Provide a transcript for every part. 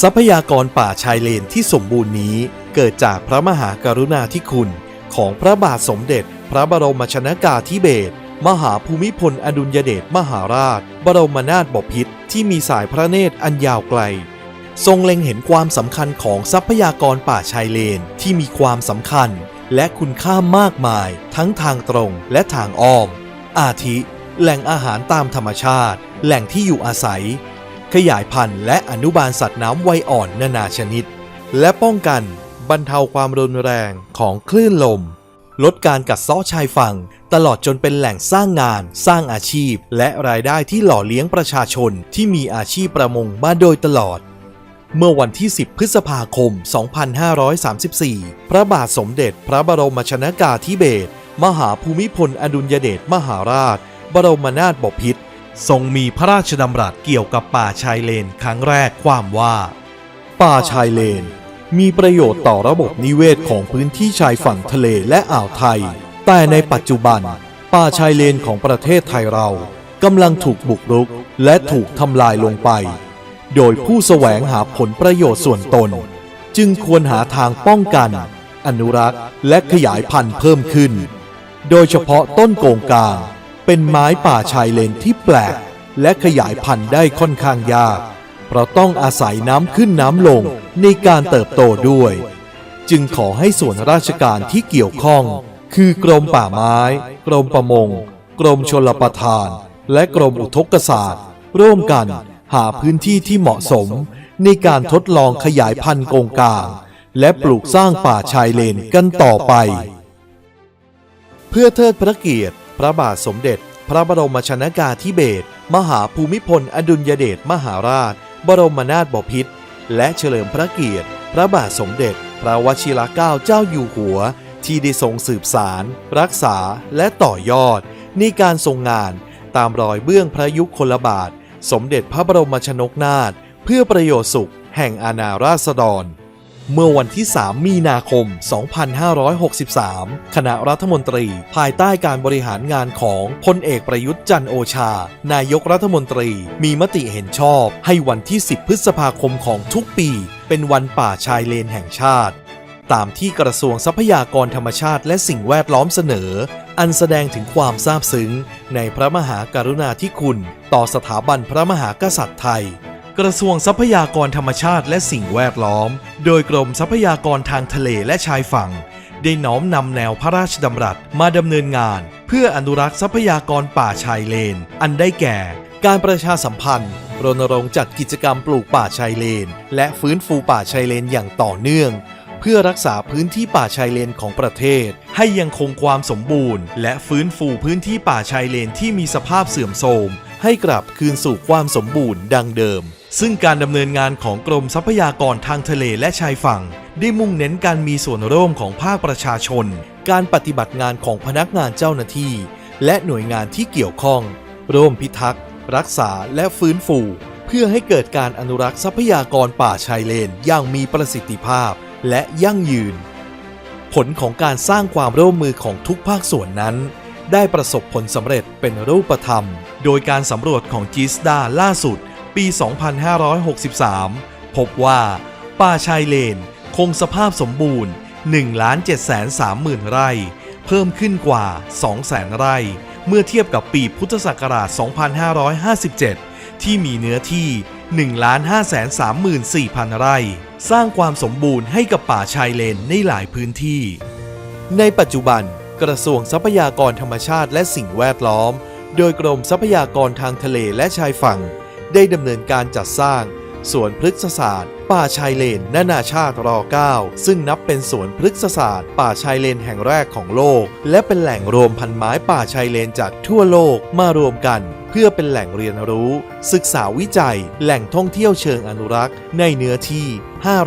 ทรัพยากรป่าชายเลนที่สมบูรณ์นี้เกิดจากพระมหากรุณาธิคุณ ของพระบาทสมเด็จ พระบรมชนากาธิเบศรมหาภูมิพลอดุลยเดชมหาราช บรมนาถบพิตรที่มีสายพระเนตรอันยาวไกล ทรงเล็งเห็นความสำคัญของทรัพยากรป่าชายเลนที่มีความสำคัญ และคุณค่ามากมาย ทั้งทางตรงและทางอ้อม อาทิ แหล่งอาหารตามธรรมชาติ แหล่งที่อยู่อาศัย ขยายพันธุ์และอนุบาลสัตว์น้ำวัยอ่อนนานาชนิด และป้องกันบรรเทาความรุนแรงของคลื่นลม ลดการกัดเซาะชายฝั่ง ตลอดจนเป็นแหล่งสร้างงาน สร้างอาชีพ และรายได้ที่หล่อเลี้ยงประชาชนที่มีอาชีพประมงมาโดยตลอด เมื่อวันที่ 10 พฤษภาคม 2534 พระบาทสมเด็จพระบรมชนากาธิเบศรมหาภูมิพลอดุลยเดชมหาราช บรมนาถบพิตร ทรงมีพระราชดำรัสเกี่ยวกับป่าชายเลนครั้งแรกความว่า ป่าชายเลน มีประโยชน์ต่อระบบนิเวศของพื้นที่ชายฝั่งทะเลและอ่าวไทย แต่ในปัจจุบัน ป่าชายเลนของประเทศไทยเรากำลังถูกบุกรุกและถูกทำลายลงไป โดยผู้แสวงหาผลประโยชน์ส่วนตน จึงควรหาทางป้องกัน อนุรักษ์และขยายพันธุ์เพิ่มขึ้น โดยเฉพาะต้นโกงกาง เป็นไม้ป่าชายเลนที่แปลก และขยายพันธุ์ได้ค่อนข้างยาก เพราะต้องอาศัยน้ำขึ้นน้ำลงในการเติบโตด้วย จึงขอให้ส่วนราชการที่เกี่ยวข้อง คือกรมป่าไม้ กรมประมง กรมชลประทาน และกรมอุทกศาสตร์ ร่วมกันหาพื้นที่ที่เหมาะสม ในการทดลองขยายพันธุ์กงกาง และปลูกสร้างป่าชายเลนกันต่อไป เพื่อเทิดพระเกียรติ พระบาทสมเด็จ พระบรมชนากาธิเบศรมหาภูมิพล อดุลยเดชมหาราช บรมนาถบพิตรและเฉลิมพระเกียรติ พระบาทสมเด็จ พระวชิรเกล้าเจ้าอยู่หัว ที่ได้ทรงสืบสาร รักษาและต่อยอด ในการทรงงานตามรอยเบื้องพระยุคลบาท สมเด็จพระบรมชนกนาถเพื่อประโยชน์สุขแห่งอาณาราษฎร เมื่อวันที่ 3 มีนาคม 2563 คณะรัฐมนตรี ภายใต้การบริหารงานของพลเอกประยุทธ์จันโอชา นายกรัฐมนตรี มีมติเห็นชอบ ให้วันที่ 10 พฤษภาคมของทุกปี เป็นวันป่าชายเลนแห่งชาติ ตามที่กระทรวงทรัพยากรธรรมชาติและสิ่งแวดล้อมเสนอ อันแสดงถึงความซาบซึ้ง ในพระมหากรุณาธิคุณ ต่อสถาบันพระมหากษัตริย์ไทย กระทรวงทรัพยากรธรรมชาติและสิ่งแวดล้อม โดยกรมทรัพยากรทางทะเลและชายฝั่ง ได้น้อมนำแนวพระราชดำรัสมาดำเนินงาน เพื่ออนุรักษ์ทรัพยากรป่าชายเลน อันได้แก่ การประชาสัมพันธ์ รณรงค์จัดกิจกรรมปลูกป่าชายเลน และฟื้นฟูป่าชายเลนอย่างต่อเนื่องเพื่อรักษาพื้นที่ป่าชายเลนของประเทศ ให้ยังคงความสมบูรณ์ และฟื้นฟูพื้นที่ป่าชายเลนที่มีสภาพเสื่อมโทรม ให้กลับคืนสู่ความสมบูรณ์ดังเดิมซึ่งการดำเนินงานของกรมทรัพยากรทางทะเลและชายฝั่ง ได้มุ่งเน้นการมีส่วนร่วมของภาคประชาชน การปฏิบัติงานของพนักงานเจ้าหน้าที่ และหน่วยงานที่เกี่ยวข้อง ร่วมพิทักษ์ รักษาและฟื้นฟู เพื่อให้เกิดการอนุรักษ์ทรัพยากรป่าชายเลนอย่างมีประสิทธิภาพและยั่งยืน ผลของการสร้างความร่วมมือของทุกภาคส่วนนั้น ได้ประสบผลสำเร็จเป็นรูปธรรม โดยการสำรวจของจีสดาล่าสุด ปี 2563 พบว่า ป่าชายเลน คงสภาพสมบูรณ์ 1,730,000ไร่ เพิ่มขึ้นกว่า 200,000 ไร่ เมื่อเทียบกับปีพุทธศักราช 2557 ที่มีเนื้อที่ 1,534,000 ไร่ สร้างความสมบูรณ์ให้กับป่าชายเลนในหลายพื้นที่ ในปัจจุบันกระทรวงทรัพยากรธรรมชาติและสิ่งแวดล้อม โดยกรมทรัพยากรทางทะเลและชายฝั่ง ได้ดำเนินการจัดสร้างสวนพฤกษศาสตร์ ป่าชายเลนนานาชาติร9ซึ่งนับเป็นสวนพฤกษศาสตร์ ป่าชายเลนแห่งแรกของโลก และเป็นแหล่งรวมพันไม้ป่าชายเลนจากทั่วโลกมารวมกัน เพื่อเป็นแหล่งเรียนรู้ ศึกษาวิจัย แหล่งท่องเที่ยวเชิงอนุรักษ์ ในเนื้อที่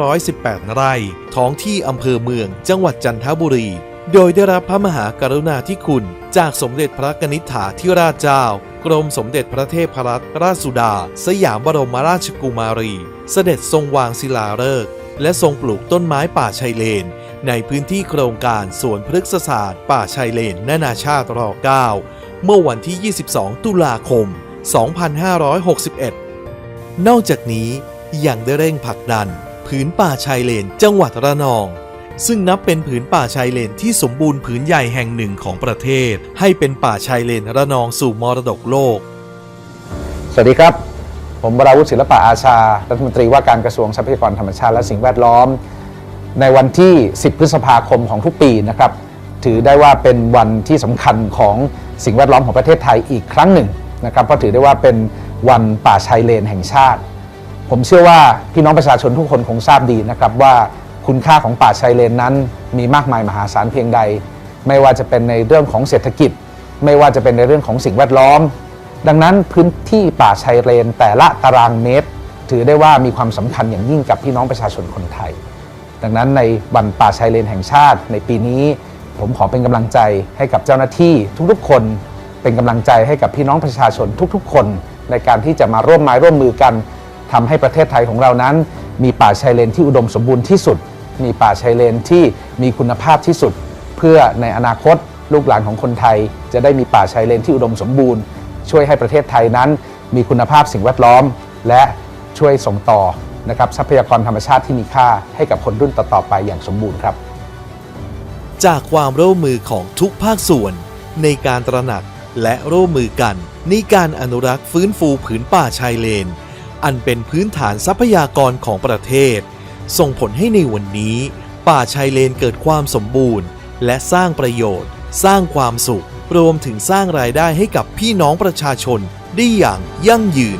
518 ไร่ ท้องที่อำเภอเมือง จังหวัดจันทบุรี โดยได้รับพระมหากรุณาธิคุณ จากสมเด็จพระกนิษฐาธิราชเจ้ากรมสมเด็จพระเทพรัตนราชสุดา สยามบรมราชกุมารี เสด็จทรงวางศิลาฤกษ์และทรงปลูกต้นไม้ป่าชายเลน ในพื้นที่โครงการสวนพฤกษศาสตร์ ป่าชายเลนนานาชาติรอ9เมื่อวันที่ 22 ตุลาคม 2561 นอกจากนี้ยังได้เร่งผลักดันผืนป่าชายเลนจังหวัดระนอง ซึ่งนับเป็นผืนป่าชายเลนที่สมบูรณ์ผืนใหญ่แห่งหนึ่งของประเทศ ให้เป็นป่าชายเลนระนองสู่มรดกโลก สวัสดีครับ ผมวราวุฒิศิลปะอาชา รัฐมนตรีว่าการกระทรวงทรัพยากรธรรมชาติและสิ่งแวดล้อม ในวันที่ 10 พฤษภาคมของทุกปีนะครับ ถือได้ว่าเป็นวันที่สำคัญของสิ่งแวดล้อมของประเทศไทยอีกครั้งหนึ่งนะครับเพราะถือได้ว่าเป็นวันป่าชายเลนแห่งชาติ ผมเชื่อว่าพี่น้องประชาชนทุกคนคงทราบดีนะครับว่า คุณค่าของป่าชายเลนนั้น มีมากมายมหาศาลเพียงใด ไม่ว่าจะเป็นในเรื่องของเศรษฐกิจ ไม่ว่าจะเป็นในเรื่องของสิ่งแวดล้อม ดังนั้นพื้นที่ป่าชายเลนแต่ละตารางเมตร ถือได้ว่ามีความสำคัญอย่างยิ่งกับพี่น้องประชาชนคนไทย ดังนั้นในวันป่าชายเลนแห่งชาติ ในปีนี้ ผมขอเป็นกำลังใจให้กับเจ้าหน้าที่ทุกๆ คน เป็นกำลังใจให้กับพี่น้องประชาชนทุกๆ คน ในการที่จะมาร่วมไม้ร่วมมือกันทำให้ประเทศไทยของเรานั้นมีป่าชายเลนที่อุดมสมบูรณ์ที่สุด มีป่าชายเลนที่มีคุณภาพที่สุด เพื่อในอนาคตลูกหลานของคนไทย จะได้มีป่าชายเลนที่อุดมสมบูรณ์ ช่วยให้ประเทศไทยนั้น มีคุณภาพสิ่งแวดล้อม และช่วยส่งต่อนะครับทรัพยากรธรรมชาติที่มีค่าให้กับคนรุ่นต่อๆไปอย่างสมบูรณ์ครับ จากความร่วมมือของทุกภาคส่วน ในการตระหนักและร่วมมือกันในการอนุรักษ์ฟื้นฟูผืนป่าชายเลน อันเป็นพื้นฐานทรัพยากรของประเทศ ส่งผลให้ในวันนี้ ป่าชายเลนเกิดความสมบูรณ์ และสร้างประโยชน์ สร้างความสุข รวมถึงสร้างรายได้ให้กับพี่น้องประชาชนได้อย่างยั่งยืน